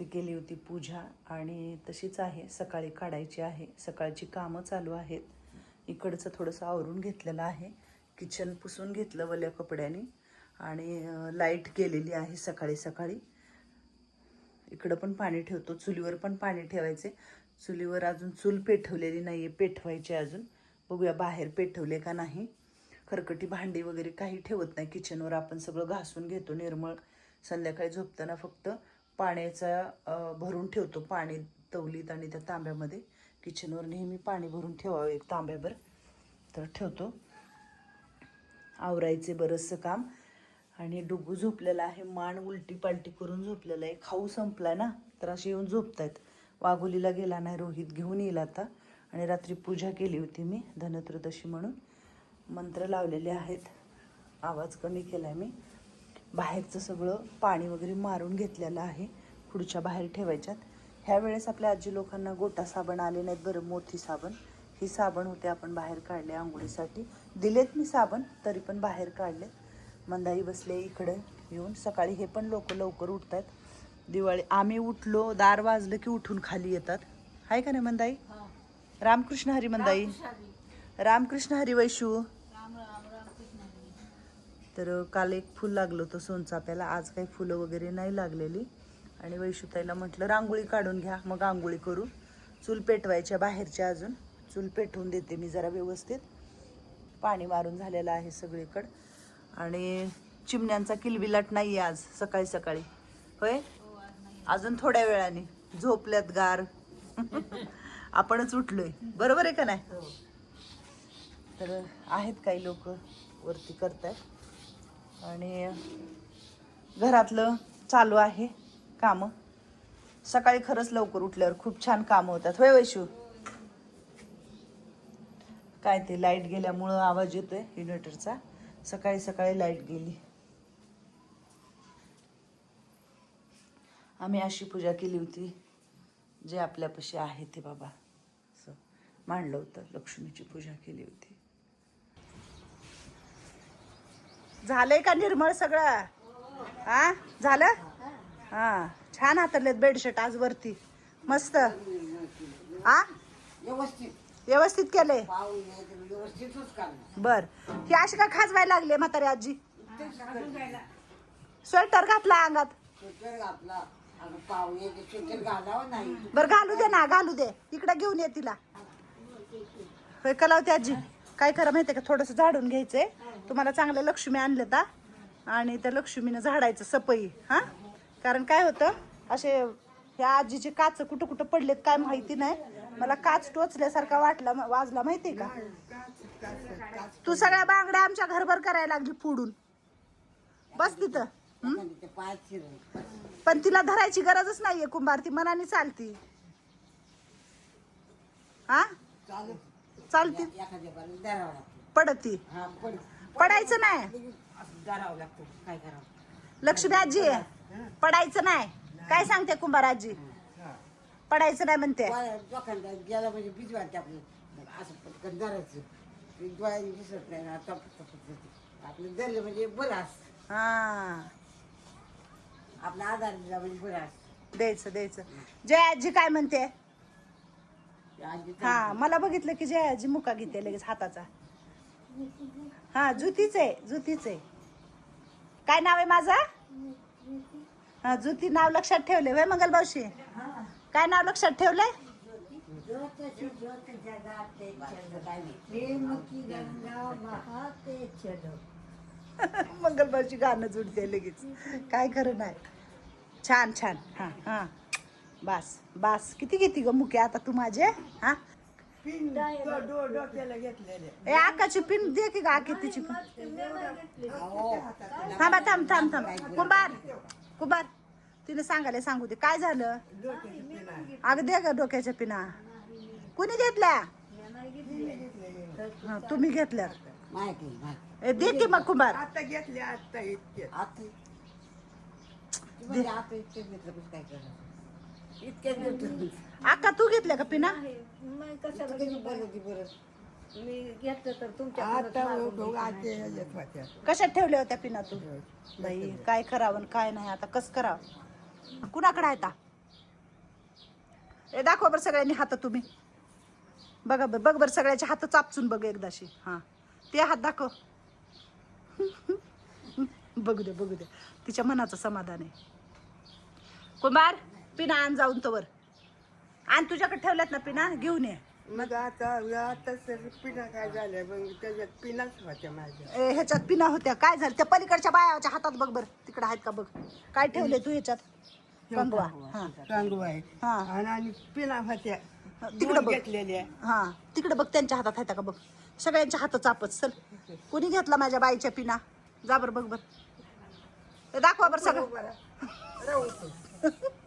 रात्री केली होती पूजा आणि तशीच आहे सकाळी काढायची आहे सकाळची कामं चालू आहेत. इकडचं थोडंसं आवरून घेतलेलं आहे. किचन पुसून घेतलं वल्या कपड्याने आणि लाइट गेलेली आहे सकाळी सकाळी. इकडं पण पाणी ठेवतो चुलीवर पण पाणी ठेवायचे. चुलीवर अजून चूल पेटवलेली नाही आहे पेठवायची अजून. बघूया बाहेर पेटवले का नाही. खरकटी भांडी वगैरे काही ठेवत नाही. किचनवर आपण सगळं घासून घेतो निर्मळ. संध्याकाळी झोपताना फक्त पाण्याचा भरून ठेवतो पाणी तवलीत आणि त्या तांब्यामध्ये. किचनवर नेहमी पाणी भरून ठेवावं एक तांब्यावर. तर ठेवतो. आवरायचे बरंचसं काम. आणि डुगू झोपलेला आहे. मान उलटी पालटी करून झोपलेला आहे. खाऊ संपला ना? तर असे येऊन झोपतायत. वाघोलीला गेला नाही. रोहित घेऊन येईल आता. आणि रात्री पूजा केली होती मी धनत्रयोदशी म्हणून. मंत्र लावलेले आहेत. आवाज कमी केला आहे मी. बाहेरचं सगळं पाणी वगैरे मारून घेतलेलं आहे पुढच्या बाहेर ठेवायच्यात. ह्या वेळेस आपल्या आजी लोकांना गोटा साबण आले नाहीत बरं मोठी साबण. ही साबण होते आपण बाहेर काढले आंघोळीसाठी. दिलेत मी साबण तरी पण बाहेर काढले मंदाई बसले इकडे येऊन. सकाळी हे पण लोक लवकर उठतात दिवाळी आम्ही उठलो दार वाजलं की उठून खाली येतात. आहे का नाही मंदाई? रामकृष्ण हरी मंदाई. रामकृष्ण हरी वैशू. तर काल एक फूल लागलं होतं सोनचाप्याला आज काही फुलं वगैरे नाही लागलेली. आणि वैशुताईला म्हटलं रांगोळी काढून घ्या. मग आंघोळी करू. चूल पेटवायच्या बाहेरच्या अजून. चूल पेटवून देते मी जरा व्यवस्थित. पाणी मारून झालेलं आहे सगळीकडं. आणि चिमण्यांचा किलबिलाट नाही आहे आज सकाळी सकाळी होय? अजून थोड्या वेळाने. झोपल्यात गार. आपणच उठलोय. बरोबर आहे का नाही? तर आहेत काही लोक. वरती करतायत. आणि घरातलं चालू आहे कामं. सकाळी खरंच लवकर उठल्यावर खूप छान कामं होतात. होय वैशू? काय ते लाइट गेल्यामुळं आवाज येतोय इन्व्हर्टरचा? सकाळी सकाळी लाइट गेली. आम्ही अशी पूजा केली होती जे आपल्यापाशी आहे ते बाबा. असं मांडलं होतं लक्ष्मीची पूजा केली होती. झालंय का निर्मळ सगळं? हा झालं? हा. छान हातरलेत बेडशीट आज वरती. मस्त. हा व्यवस्थित. व्यवस्थित केले? बर. ही अशी का खाजवायला लागली म्हातारी आजी. स्वेटर घातला अंगात. बर घालू दे ना घालू दे. इकडे घेऊन ये तिला. होय कलावती आजी. काय करा माहिती का? थोडस झाडून घ्यायचंय. तुम्हाला चांगल्या लक्ष्मी आणलं का आणि त्या लक्ष्मीनं झाडायचं सपई हा? कारण काय होतं? असे ह्या आजीचे काच कुठं कुठं पडलेत काय माहिती नाही. मला काच टोचल्यासारखा वाटला वाजला माहितीये का? तू सगळ्या बांगड्या आमच्या घरभर करायला लागली फोडून. बस तिथं. पण तिला धरायची गरजच नाहीये कुंभार ती मनाने चालती. हा? चालत चालती एखाद्या बारीला धरावं लागतं. पडती. हा पड पडायचं नाही. असं धरावं लागतं. काय करावं? लक्ष्मी आजी पडायचं नाही. काय सांगते कुंभार आजी पडायचं नाही म्हणते. गेला म्हणजे वाटते आपलं असं पटकन धरायचं. ते डोळ्याने दिसत नाही ना आता आपलं धरलं म्हणजे हा. आपला आधार दिला म्हणजे द्यायचं द्यायचं. जय आजी काय म्हणते? हा मला बघितलं की जय आजी मुका घेते लगेच हाताचा. हा जुतीच आहे जुतीच आहे. काय नाव आहे माझं? हा जुती नाव लक्षात ठेवले वय मंगल मावशी? काय नाव लक्षात ठेवलंय? मंगलबारची गाणं जुडते लगेच. काय खरं नाही. छान छान. हा हा. बास बास. किती घेते ग मुके आता तू माझे? हा? पिन डोक्याला घेतलेले. ए आकाची पिन दे की गा कितीची पिन. थांबा थांब थांब थांब. कुंभार कुंभार. तिने सांगायला सांगू दे. काय झालं? अगं दे ग डोक्याच्या पिना. कुणी घेतल्या? हा, तुम्ही घेतल्या. दे की मग कुंभार. आता घेतले आता इतके. घेतलं आका तू घेतल्या का पिना? मग कशाला कधी बरं ती बरं? मी घेतलं तर तुमच्या आता आते येत होत्या कशात ठेवल्या होत्या पिना तू? बाई काय करावं आणि काय नाही आता कस करावं? कुणाकडे आहे आता ए दाखवा बरं सगळ्यांनी हात तुम्ही. बघा बरं बघ बरं सगळ्याचे हात चापचून बघ एकदाशी. हां. ते हात दाखव. बघू दे बघू दे. तिच्या मनाचं समाधान आहे. कुमार पिना आण जाऊन तवर. आण तुझ्याकडे ठेवल्यात ना पिना घेऊन ये. मग आता आता सर पिना काय झालं मग त्याच्यात पिनाच होत्या माझ्या. ए, ह्याच्यात पिना होत्या. काय झालं? त्या पलीकडच्या बायाच्या हातात बघ बर. तिकडे आहेत का बघ? काय ठेवले तू ह्याच्यात? कंगवा. हा. आहे. हा. आणि आणि पिना होत्या. तिकडं बघ. घेतलेल्या हा. तिकडे बघ त्यांच्या हातात आहेत का बघ? सगळ्यांच्या हातात चापच चल. कोणी घेतला माझ्या बाईच्या पिना जा बर बघ बर. दाखवा बर सगळं. राहा. राहू तू.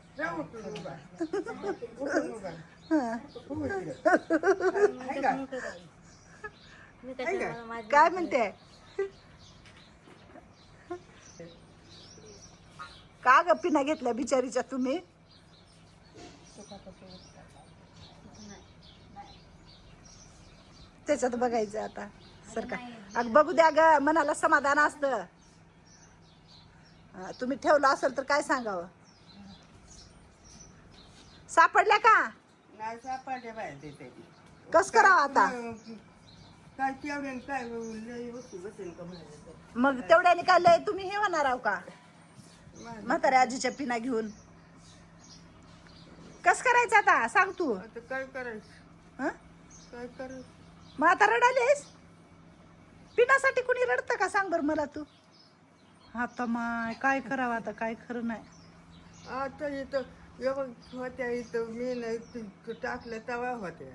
काय म्हणते? का ग पिना घेतल्या बिचारीच्या तुम्ही? त्याच्यात बघायचं आता सर का. अग बघू द्या ग मनाला समाधान असतं. तुम्ही ठेवलं असेल तर काय सांगावं? सापडल्या का? नाही बाहेर तिथे. कस करावं आता? काय तेवढ्यानं काय लय वस्तू बसेल का माझ्या मग तेवढ्याने काय लय तुम्ही हे होणार आहो का? म्हाताऱ्या आजीच्या पिना घेऊन. कस करायचं आता? सांग तू. आता काय करायचं? हं? काय करायचं? मग आता रडालीस पिण्यासाठी कुणी रडतं का? सांग बरं मला तू. आता माय काय करावं आता? काय खरं नाही. आता इथं एवढं होत्या इथं मी नाही तू टाकलं तवा होत्या.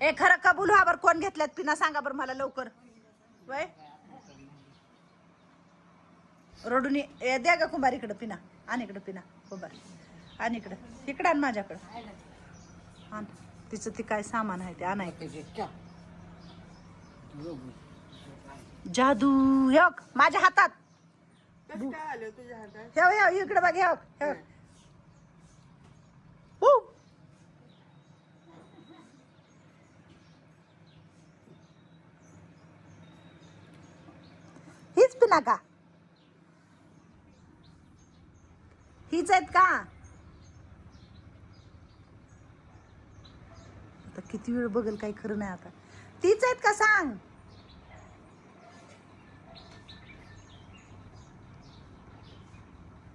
ए खरं कबूल व्हा बरं कोण घेतल्यात पिना सांगा बरं मला लवकर. वय? रडून ये ए, द्या ग कुंभार इकडं पिना आण इकडं पिना कुंभार. आण इकडं इकडं आण माझ्याकडं. आण तिचं ती काय सामान आहे ते आणाय त्याचे चाप. जादू हे माझ्या हातात. कसं काय आलं तुझ्या हातात? हेव हेव इकडे बघ हू. हीच पिना का हीच आहेत का? आता किती वेळ बघेल काही खरं नाही आता. तीच आहेत का सांग?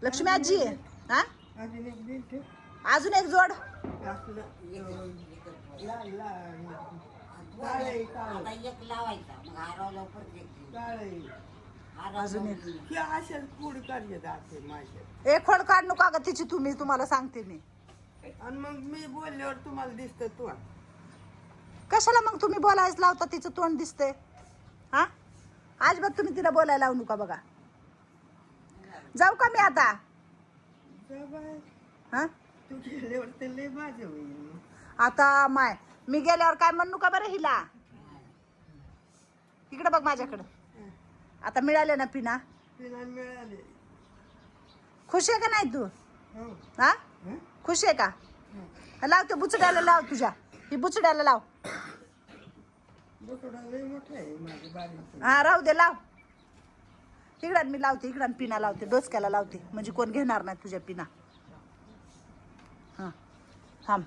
लक्ष्मी आजी हा अजून एक दिन ठेव अजून एक जोड आता एक लावायचा मग हारावला परत एक दिवस. काळे हारावला अजून एक. दिवस. हे अशाच पुढे करतात असे माझे एक खोड काढ नका का तिची तुम्ही तुम्हाला सांगते मी आणि मग मी बोलल्यावर तुम्हाला दिसतं तू कशाला मग तुम्ही बोलायच लावता तिचं तोंड दिसते हा आज बघ तुम्ही तिला बोलायला लावू नका बघा जाऊ का मी आता? हा? तू गेल्यावर लय माझं होईल आता माय मी गेल्यावर काय म्हणू का बरं हिला? इकडे बघ माझ्याकडं. आता मिळाले ना पिना? तिला मिळाले खुश आहे का नाही तू? हो? हा हं? खुश आहे का? लाव ते बुचड्याला लाव तुझ्या. ही बुचड्याला लाव. बोकडा लय मोठा आहे माझं बारीक हा राहू दे लाव. इकडान मी लावते इकडान पिना लावते डोसक्याला लावते. म्हणजे कोण घेणार नाही तुझ्या पिना. हां. थांब.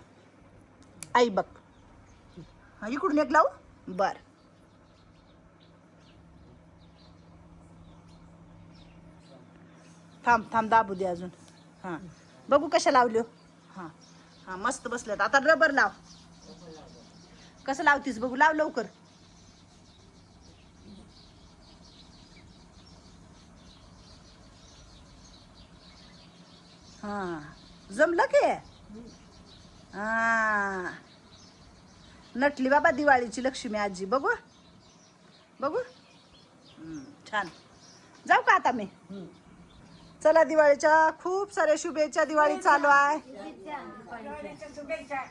आई बघ. हां इकडून एक लावू? बर. थांब थांब दाबू दे अजून. हां. बघू कशा लावल्यो हो. हां. हां. मस्त बसल्यात आता रबर लाव. कसं लावतीस बघू? लाव लवकर. हा. जमलं की? हा. नटली बाबा दिवाळीची लक्ष्मी आजी बघू? बघू? छान. जाऊ का आता मी? चला दिवाळीच्या खूप साऱ्या शुभेच्छा. दिवाळी चालू आहे. शुभेच्छा.